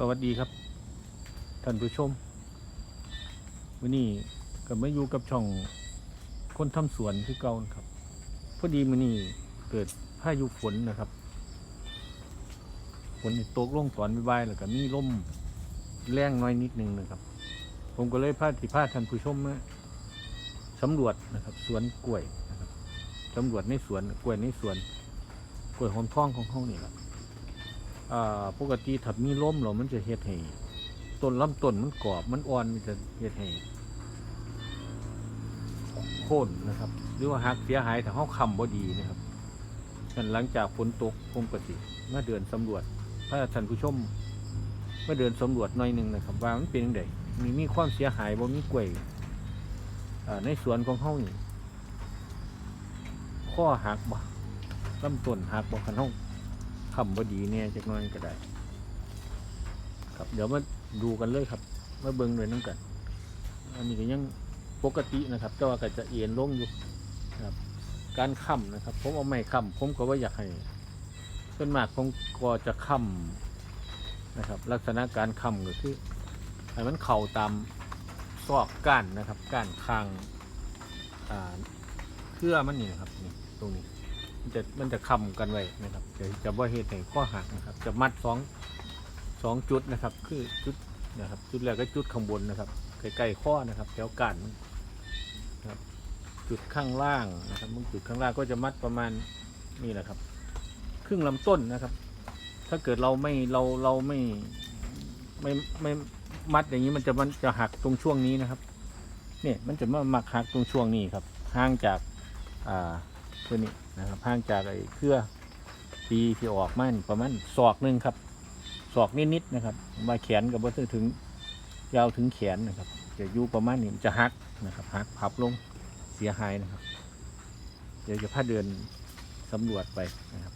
สวัสดีครับ ท่านผู้ชม วันนี้ก็มาอยู่กับช่องคนทำสวนคือเก่าครับพอดีมันนี่เกิดพายุฝนนะครับฝนตกลงตอนบ่ายๆแล้วก็มีลมแรงน้อยนิดนึงนะครับ ผมก็เลยพาที่พาท่านผู้ชมมาสำรวจนะครับ สวนกล้วยนะครับสำรวจในสวนกล้วยในสวนกล้วยหอมทองของเขานี่แหละ อ่าปกติถ้ามีลมแล้วมันจะเฮ็ดให้ต้นลำต้นมันกรอบมันอ่อนมันจะเฮ็ดให้โค่นนะครับ หรือว่าหักเสียหายถ้าเฮาค้ำบ่ดีนะครับฉันหลังจากฝนตกผมก็สิมาเดินสำรวจถ้าท่านผู้ชมมาเดินสำรวจหน่อยหนึงนะครับ ว่ามันเป็นจังไดมีมีความเสียหายบ่มีกล้วยในสวนของเฮานี่ข้อหักบ่ลำต้นหักบ่คันเฮา คำบดีเนี่ยจักน้อยก็ได้ ครับเดี๋ยวมาดูกันเลยครับมาเบิ้งเลยน้ำกัน อันนี้ก็ยังปกตินะครับ แต่ว่าก็จะเอียนลงอยู่ครับ การค้ำนะครับ ผมเอาไม้ค้ำผมก็ว่าอยากให้ส่วนมากผมก็จะค้ำนะครับ ลักษณะการค้ำก็คือให้มันเข่าตามซอกก้านนะครับก้านคางอ่าเครือมันนี่นะครับนี่ตรงนี้ มันจะมันจะค้ำกันไว้นะครับจะจะว่าเหตุให้ข้อหักนะครับ จะมัดสองสองจุดนะครับ คือจุดนะครับ จุดแรกก็จุดข้างบนนะครับใกล้ๆข้อนะครับแถวกันมันนะครับ จุดข้างล่างนะครับมึงจุดข้างล่างก็จะมัดประมาณนี่แหละครับ ครึ่งลำต้นนะครับ ถ้าเกิดเราไม่เราเราไม่ไม่ไม่มัดอย่างนี้มันจะมันจะหักตรงช่วงนี้นะครับ เนี่ยมันจะมามักหักตรงช่วงนี้ครับห่างจากอ่าตัวนี้ นะครับห่างจากไอ้เครือปีที่ออกมานี่ประมาณศอกหนึ่งครับศอกนิดๆนะครับ มาแขนกับว่าถึงยาวถึงแขนนะครับ จะอยู่ประมาณนี้มันจะหักนะครับหักพับลงเสียหายนะครับ เดี๋ยวจะพาเดินสำรวจไปนะครับ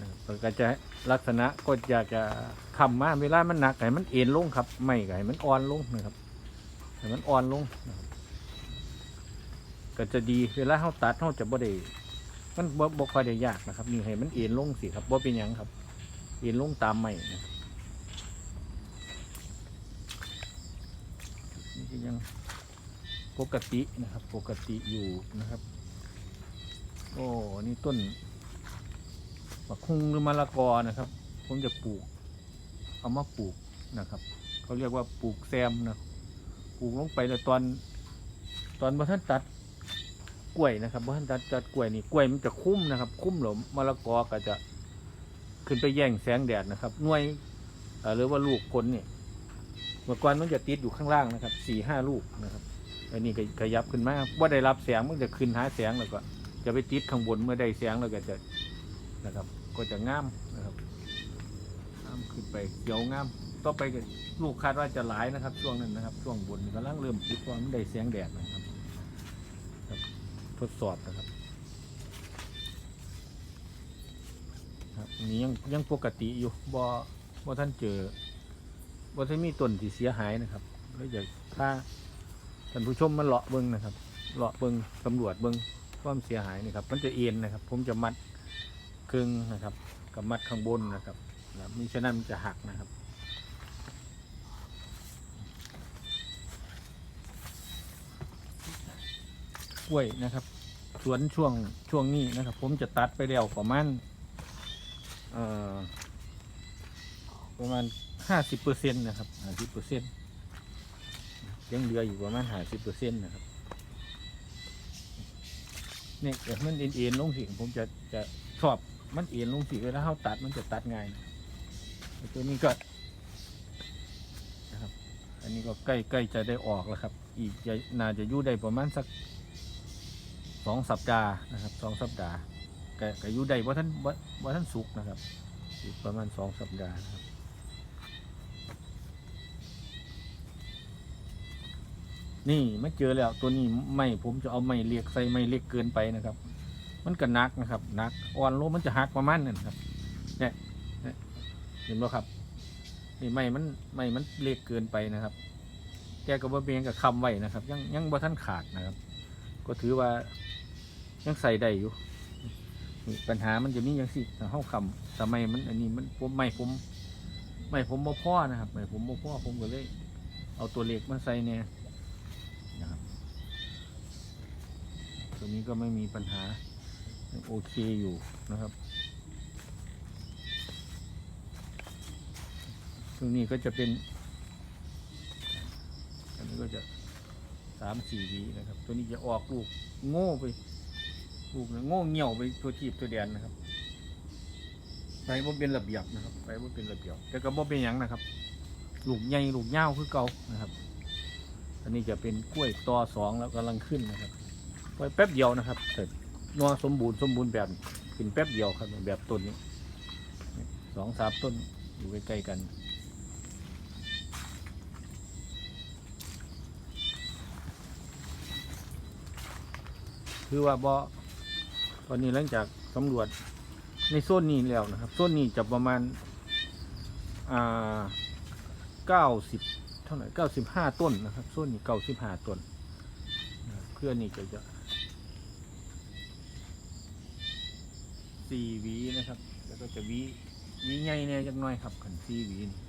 นะครับแล้วก็จะลักษณะก็อยากจะคำมาเวลามันหนักให้มันเอ็นลงครับ ไม่ก็ให้มันอ่อนลงนะครับให้มันอ่อนลงนะครับ ก็จะดีเวลาเขาตัดเขาจะบ่ได้มันบ่บ่ค่อยได้ยากนะครับ นี่ให้มันเอ็นลงสิครับบ่เป็นหยังครับ เอ็นลงตามไม่นะครับนี่ยังปกตินะครับ ปกติอยู่นะครับ โอ้นี่ต้นบักคุงหรือมะละกอนะครับ ผมจะปลูก เอามาปลูกนะครับ เขาเรียกว่าปลูกแซมนะปลูกลงไปแต่ตอน ตอนบ่ท่านตัด กล้วยนะครับเพราะท่านจัดจัดกล้วยนี่กล้วยมันจะคุ้มนะครับ คุ้มหลมมะละกอก็จะขึ้นไปแย่งแสงแดดนะครับหน่วยหรือว่าลูกผลเนี่ยเมื่อก่อนมันจะติดอยู่ข้างล่างนะครับสี่ห้าลูกนะครับอันนี้ก็ขยับขึ้นมาว่าได้รับแสงมันจะขึ้นหาแสงแล้วก็จะไปติดข้างบนเมื่อได้แสงแล้วก็จะนะครับ ก็จะงามนะครับงามขึ้นไปเขียวงามต่อไปลูกคาดว่าจะหลายนะครับ ช่วงนั้นนะครับ ช่วงบนกำลังเริ่มติดเพราะมันได้แสงแดดนะครับ ทดสอบนะครับครับนี้ยังยังปกติอยู่บ่บ่ท่านเจอบ่ท่านมีต้นที่เสียหายนะครับแล้วอยากถ้าท่านผู้ชมมาเลาะเบิ้งนะครับเลาะเบิ้งตำรวจเบิ้งความเสียหายนี่ครับมันจะเอ็นนะครับ ผมจะมัดครึ่งนะครับ กับมัดข้างบนนะครับมิฉะนั้นมันจะหักนะครับ กล้วยนะครับ สวนช่วงช่วงนี้นะครับ ผมจะตัดไปแล้วประมาณประมาณห้าสิบเปอร์เซ็นต์นะครับห้าสิบเปอร์เซ็นต์ยังเหลืออยู่ประมาณห้าสิบเปอร์เซ็นต์นะครับเนี่ยเดี๋ยวมันเอ็นๆลงสิผมจะจะชอบมันเอ็นลงสิเวลาเขาตัดมันจะตัดง่ายนะตัวนี้ก็นะครับ อันนี้ก็ใกล้ใกล้จะได้ออกแล้วครับ อีกจะน่าจะยู่ได้ประมาณสัก สองสัปดาห์นะครับสองสัปดาห์ก็กอยู่ได้ว่าท่านว่าท่านสุกนะครับอีกประมาณสองสัปดาห์นะครับนี่ไม่เจอแล้วตัวนี้ไม่ผมจะเอาไม่เลียกใส่ไม่เล็กเกินไปนะครับ มันก็นักนะครับนักอ่อนลงมันจะหักประมาณนั้นครับเนี่ยเห็นไหมครับนี่ไม่มันไม่มันเล็กเกินไปนะครับแกก็บ่เบียงกับคำไว้นะครับ ยังยังบ่ท่านขาดนะครับ ก็ถือว่า ยังใส่ได้อยู่นี่ปัญหามันจะมีอย่างสิถ้าเข้าคำทำไมมันอันนี้มันผมไม่ผม ไม่ผมบ่พ่อนะครับไม่ผมบ่พ่อผมก็เลย เอาตัวเหล็กมาใส่เนี่ยนะครับตัวนี้ก็ไม่มีปัญหาโอเคอยู่นะครับตรงนี้ก็จะเป็น อันนี้ก็จะสามสี่วีนะครับ ตัวนี้จะออกลูกโง่ไป ลูกนะโง่เหี่ยวไปตัวทีบตัวแดนนะครับไปบ่เป็นระเบียบนะครับไปบ่เป็นระเบียบแต่ก็บ่เป็นหยังนะครับลูกใหญ่ลูกยาคือเก่านะครับ อันนี้จะเป็นกล้วยตอสองแล้วกำลังขึ้นนะครับไว้แป๊บเดียวนะครับแต่นอสมบูรณ์สมบูรณ์แบบกินแป๊บเดียวครับแบบต้นนี้สองสามต้นอยู่ใกล้ๆกันคือว่าบ่ ตอนนี้หลังจากสำรวจในโซนนี้แล้วนะครับโซนนี้จะประมาณอ่าเก้าสิบเท่าไหร่เก้าสิบห้าต้นนะครับโซนนี้เก้าสิบห้าต้นนะครับเพื่อนนี่ก็จะสี่วีนะครับ แล้วก็จะวีวีใหญ่เนี่ยจักหน้อยครับขันสี่วีนี่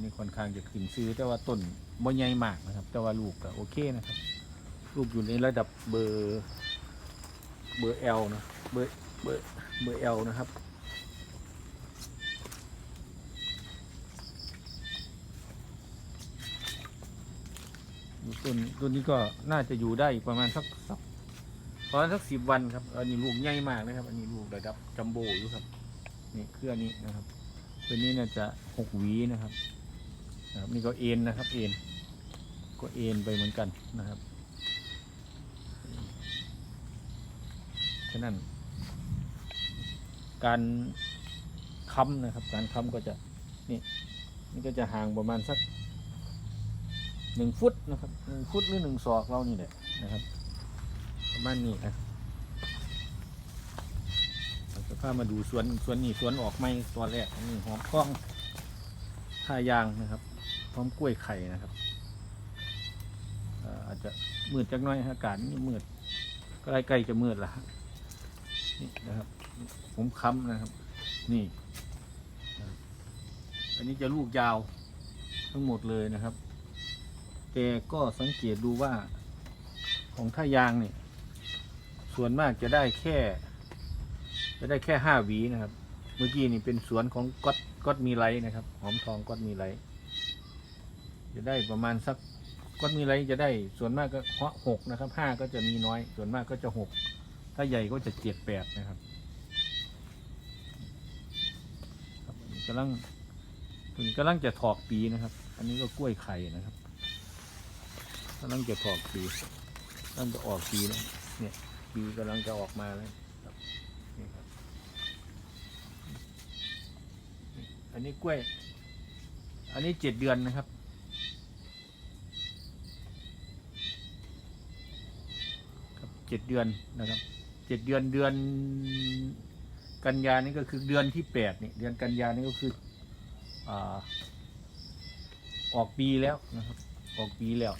นี่ค่อนข้างจะขึ้นซื้อแต่ว่าต้นบ่ใหญ่มากนะครับ แต่ว่าลูกก็โอเคนะครับ ลูกอยู่ในระดับเบอร์ เบอร์ L นะเบอร์เบอร์เบอร์ L นะครับ ต้นต้นนี้ก็น่าจะอยู่ได้อีกประมาณสักสักประมาณสักสิบวันครับ อันนี้ลูกใหญ่มากนะครับ อันนี้ลูกระดับจัมโบ้อยู่ครับนี่เครือนี้นะครับเครือนี้น่าจะหกหวีนะครับนะครับ นี่ก็เอ็นนะครับเอ็นก็เอ็นไปเหมือนกันนะครับ ฉะนั้น การค้ำนะครับ การค้ำก็จะนี่นี่ก็จะห่างประมาณสักหนึ่งฟุตนะครับหนึ่งฟุตหรือหนึ่งศอกเรานี่แหละนะครับ ประมาณนี้นะเราจะพามาดูสวนสวนนี้สวนออกไม้ตัวแรกนี่หอมคล้องท่ายางนะครับ พร้อมกล้วยไข่นะครับอาจจะมืดจักหน้อยอากาศนี่มืดก็ใกล้ๆจะมืดละ นี่นะครับ ผมค้ำนะครับ นี่อันนี้จะลูกยาวทั้งหมดเลยนะครับ แต่ก็สังเกตดูว่าของท่ายางเนี่ยส่วนมากจะได้แค่ จะได้แค่ห้าหวีนะครับ เมื่อกี้นี่เป็นสวนของก๊อตก๊อตมีไลท์นะครับ หอมทองก๊อตมีไลท์จะได้ประมาณสักก๊อตมีไลท์จะได้ส่วนมากก็หกนะครับห้าก็จะมีน้อย ส่วนมากก็จะหก ถ้าใหญ่ก็จะเจ็ดแปดนะครับครับอันนี้กำลังถึงกำลังจะถอกปีนะครับ อันนี้ก็กล้วยไข่นะครับกำลังจะถอกปีกำลังจะออกปีแล้วเนี่ยปีกำลังจะออกมาแล้วครับนี่ครับอันนี้กล้วย อันนี้เจ็ดเดือนนะครับครับเจ็ดเดือนนะครับ เจ็ดเดือนเดือนกันยานี่ก็คือเดือนที่แปดนี่เดือนกันยานี่ก็คืออ่าออกปีแล้วนะครับ ออกปีแล้ว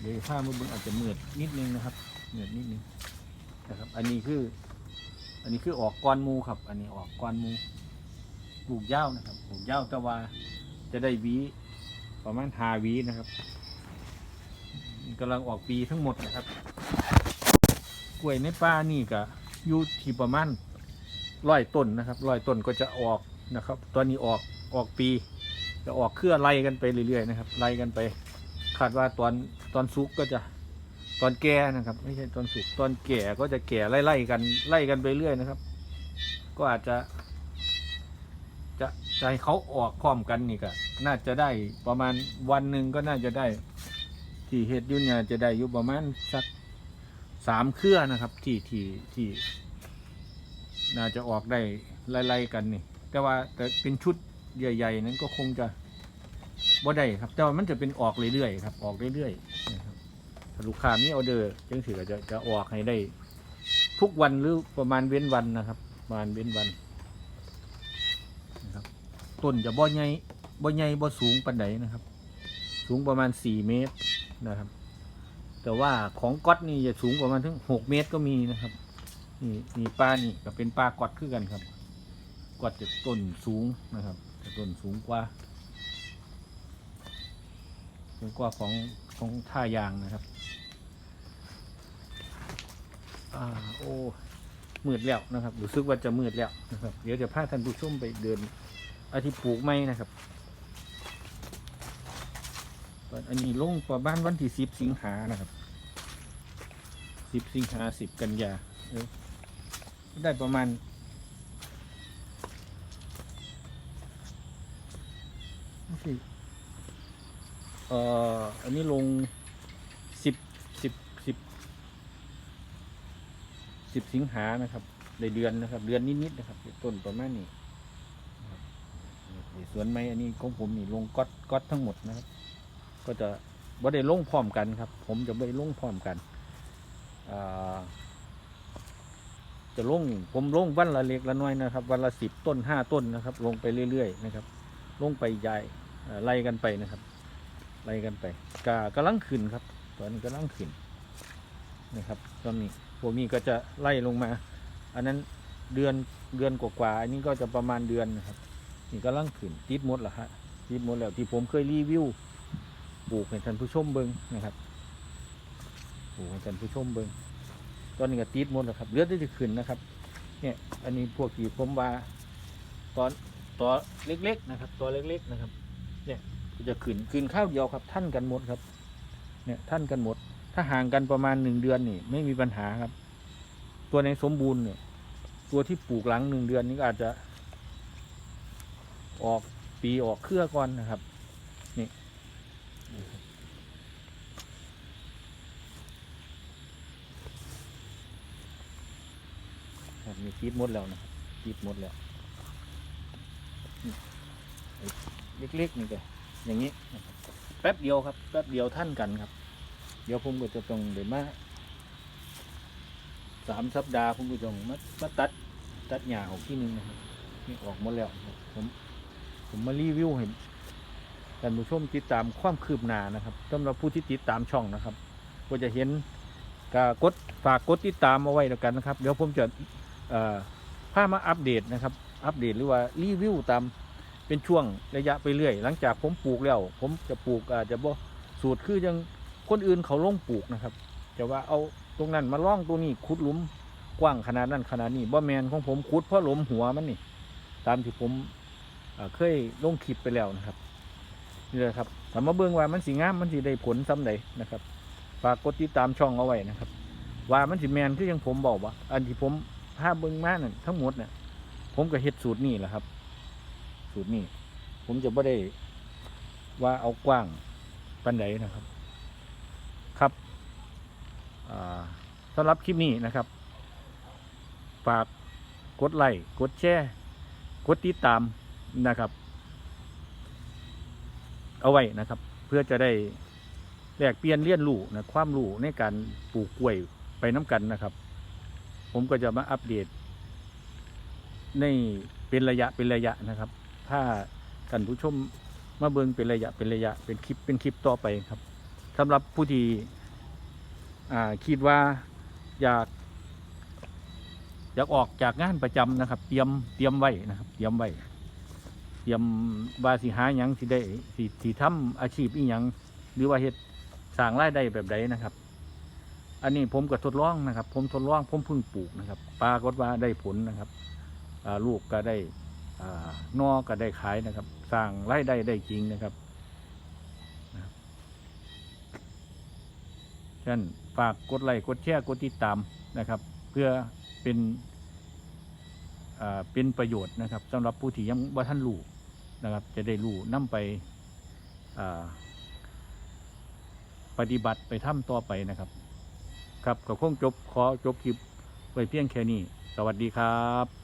เดี๋ยวผ้ามือเบึงอาจจะมืดนิดนึงนะครับมืดนิดนึงนะครับ อันนี้คือ อันนี้คือออกก้อนมูครับ อันนี้ออกก้อนมูปลูกยาวนะครับปลูกยาวแต่ว่าจะได้วีประมาณหาวีนะครับกำลังออกปีทั้งหมดนะครับ กล้วยในป่านี่ก็อยู่ที่ประมาณร้อยต้นนะครับร้อยต้นก็จะออกนะครับ ตอนนี้ออกออกปีจะออกเครือไล่กันไปเรื่อยๆนะครับไล่กันไป คาดว่าตอนตอนสุกก็จะตอนแก่นะครับ ไม่ใช่ตอนสุกตอนแก่ก็จะแก่ไล่ๆกันไล่กันไปเรื่อยนะครับ ก็อาจจะจะจะให้เขาออกพร้อมกันนี่ก็น่าจะได้ประมาณวันหนึ่งก็น่าจะได้ ที่เฮ็ดยุ่เนี่ยจะได้อยู่ประมาณสัก สามเครือนะครับ ที่ที่ที่น่าจะออกได้ไล่ๆกันนี่ แต่ว่าแต่เป็นชุดใหญ่ ๆ นั้นก็คงจะบ่ได้ครับ แต่ว่ามันจะเป็นออกเรื่อยๆครับ ออกเรื่อยๆนะครับถ้าลูกค้ามีออเดอร์จังสิก็จะจะออกให้ได้ ทุกวันหรือประมาณเว้นวันนะครับ ประมาณเว้นวันนะครับต้นจะบ่ใหญ่บ่ใหญ่บ่สูงปานใดนะครับ สูงประมาณสี่เมตรนะครับ แต่ว่าของก๊อตนี่จะสูงประมาณถึงหกเมตรก็มีนะครับ นี่นี่ปลานี่ก็เป็นปลาก๊อตคือกันครับก็จะต้นสูงนะครับจะต้นสูงกว่าสูงกว่าของของท่ายางนะครับอ่าโอ้มืดแล้วนะครับรู้สึกว่าจะมืดแล้วนะครับ เดี๋ยวจะพาท่านผู้ชมไปเดินอาทิปลูกไม้นะครับ อันนี้ลงประมาณวันที่สิบสิงหานะครับสิบสิงหาสิบกันยาเออได้ประมาณสิเอ่ออันนี้ลงสิบสิบสิบสิบสิงหานะครับในเดือนนะครับ เดือนนิดๆนะครับต้นประมาณนี้สวนไม้อันนี้ของผมนี่ลงก๊อตก๊อตทั้งหมดนะครับ ก็จะบ่ได้ลงพร้อมกันครับ ผมจะไม่ได้ลงพร้อมกันจะลงผมลงวันละเล็กละน้อยนะครับ วันละสิบต้นห้าต้นนะครับ ลงไปเรื่อยๆนะครับ ลงไปใหญ่ไล่กันไปนะครับ ไล่กันไปกากำลังขึ้นครับตอนนี้กำลังขึ้นนะครับตอนนี้พวกนี้ก็จะไล่ลงมา อันนั้นเดือนเดือนกว่าๆอันนี้ก็จะประมาณเดือนนะครับนี่กำลังขึ้นติดหมดแล้วฮะติดหมดแล้วที่ผมเคยรีวิว ปลูกให้ท่านผู้ชมเบิ้งนะครับปลูกให้ท่านผู้ชมเบิ้งตอนนี้ก็ติดหมดแล้วครับเลือดที่จะขึ้นนะครับ เนี่ยอันนี้พวกที่ผมว่าตอนตัวเล็กๆนะครับ ตัวเล็กๆนะครับ เนี่ยจะขึ้นขึ้นข้าวเดียวครับท่านกันหมดครับ เนี่ยท่านกันหมด ถ้าห่างกันประมาณหนึ่งเดือนนี่ไม่มีปัญหาครับ ตัวในสมบูรณ์เนี่ย ตัวที่ปลูกหลังหนึ่งเดือนนี้อาจจะ ออกปีออกเครือก่อนนะครับ นี่ ครับมีคิดหมดแล้วนะครับคิดหมดแล้วเล็กๆนี่ก็อย่างนี้แป๊บเดียวครับ แป๊บเดียวท่านกันครับ เดี๋ยวผมก็จะต้องเดี๋ยวมาสามสัปดาห์ผมก็จะต้องมามาตัดตัดหญ้าออกที่นึงนะครับนี่ออกหมดแล้วผมผมมารีวิวให้ท่านผู้ชมติดตามความคืบหน้านะครับสำหรับผู้ที่ติดตามช่องนะครับ ก็จะเห็นก็กดฝากกดติดตามเอาไว้แล้วกันนะครับ เดี๋ยวผมจะ เอ่อพามาอัปเดตนะครับ อัปเดตหรือว่ารีวิวตามเป็นช่วงระยะไปเรื่อย หลังจากผมปลูกแล้ว ผมจะปลูกอาจจะบ่สูตรคือยังคนอื่นเขาลงปลูกนะครับจะว่าเอาตรงนั้นมาล่องตรงนี้ขุดหลุมกว้างขนาดนั้นขนาดนี้บ่แมนของผมขุดเพราะหลุมหัวมันนี่ ตามที่ผมเคยลงคลิปไปแล้วนะครับนี่แหละครับถามมาเบิ่งว่ามันสีงามมันสีได้ผลซ้ำใดนะครับฝากกดติดตามช่องเอาไว้นะครับ ว่ามันสิแมนคือยังผมบอกว่า อันที่ผมาเบิ่งมานั่นทั้งหมดเนี่ยผมก็เฮ็ดสูตรนี่แหละครับ สูตรนี้ผมจะไม่ได้ว่าเอากว้างปันใดนะครับ ครับสำหรับคลิปนี้นะครับ ฝากกดไลค์กดแชร์กดติดตามนะครับ เอาไว้นะครับ เพื่อจะได้แลกเปลี่ยนเรียนรู้นะความรู้ในการปลูกกล้วยไปน้ำกันนะครับ ผมก็จะมาอัปเดต ในเป็นระยะเป็นระยะนะครับ ถ้าท่านผู้ชมมาเบิ่งเป็นระยะเป็นระยะเป็นคลิปเป็นคลิปต่อไปครับสำหรับผู้ที่คิดว่าอยาก อยากออกจากงานประจำนะครับ เตรียมเตรียมไว้นะครับ เตรียมไว้เตรียมว่าสิหาหยังสิได้สิสิทำอาชีพอีหยังหรือว่าเฮ็ดสร้างรายได้แบบใดนะครับ อันนี้ผมก็ทดลองนะครับ ผมทดลองผมพิ่งปลูกนะครับปรากฏว่าได้ผลนะครับลูกก็ได้นอก็ได้ขายนะครับ สร้างรายได้ได้จริงนะครับฉะนั้นฝากกดไลค์กดแชร์กดติดตามนะครับ เพื่อเป็นเป็นประโยชน์นะครับสำหรับผู้ที่ยังว่าท่านรู้นะครับ จะได้รู้นำไปปฏิบัติไปทำต่อไปนะครับ ครับก็คงจบขอจบคลิปไว้เพียงแค่นี้ สวัสดีครับ